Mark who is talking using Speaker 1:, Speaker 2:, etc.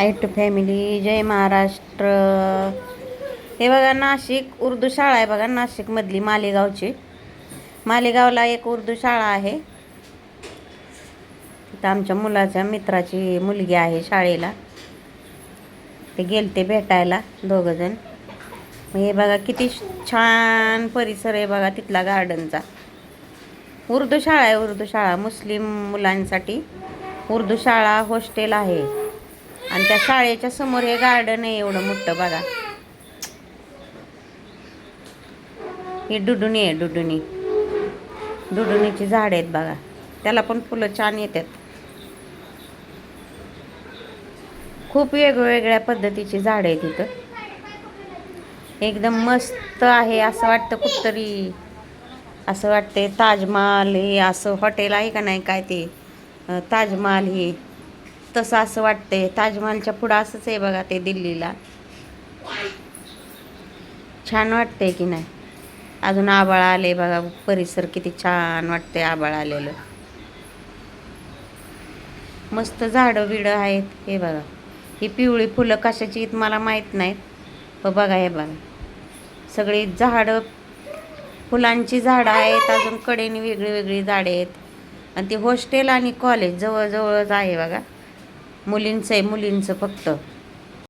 Speaker 1: High to family जय महाराष्ट्र. हे बघा नाशिक उर्दू शाळा आहे बघा नाशिकमधली मालेगावची. मालेगावला एक उर्दू शाळा आहे. तिथं आमच्या मुलाच्या मित्राची मुलगी आहे शाळेला. ते गेलते भेटायला दोघंजण हे बघा किती छान परिसर आहे बघा तिथला गार्डनचा उर्दू शाळा आहे उर्दू शाळा. मुस्लिम मुलांसाठी उर्दू शाळा हॉस्टेल आहे. आणि त्या शाळेच्या समोर हे गार्डन आहे एवढं मोठं बघा. ही डुडुनी आहे डुडुनी. डुडुनीची झाड आहेत बघा. त्याला पण फुलं छान येतात. खूप वेगवेगळ्या पद्धतीची झाडं आहेत तिथं एकदम मस्त आहे असं वाटतं कुठतरी. असं वाटते ताजमहाल हे असं हॉटेल आहे का नाही काय ते? ताजमहाल हे. तसं असं वाटतंय. ताजमहालच्या पुढं असंच आहे बघा ते दिल्लीला. छान वाटतंय की नाही. अजून आबाळ आले बघा परिसर किती छान वाटतंय आबाळ आलेलं. मस्त झाडं बिडं आहेत हे बघा. ही पिवळी फुलं कशाची आहेत मला माहीत नाहीत. पण बघा हे बघा. सगळी झाडं फुलांची झाडं आहेत अजून कडेने वेगळी वेगळी झाडे आहेत. आणि ती हॉस्टेल आणि कॉलेज जवळजवळच आहे बघा. मुलींचं आहे मुलींचं फक्त.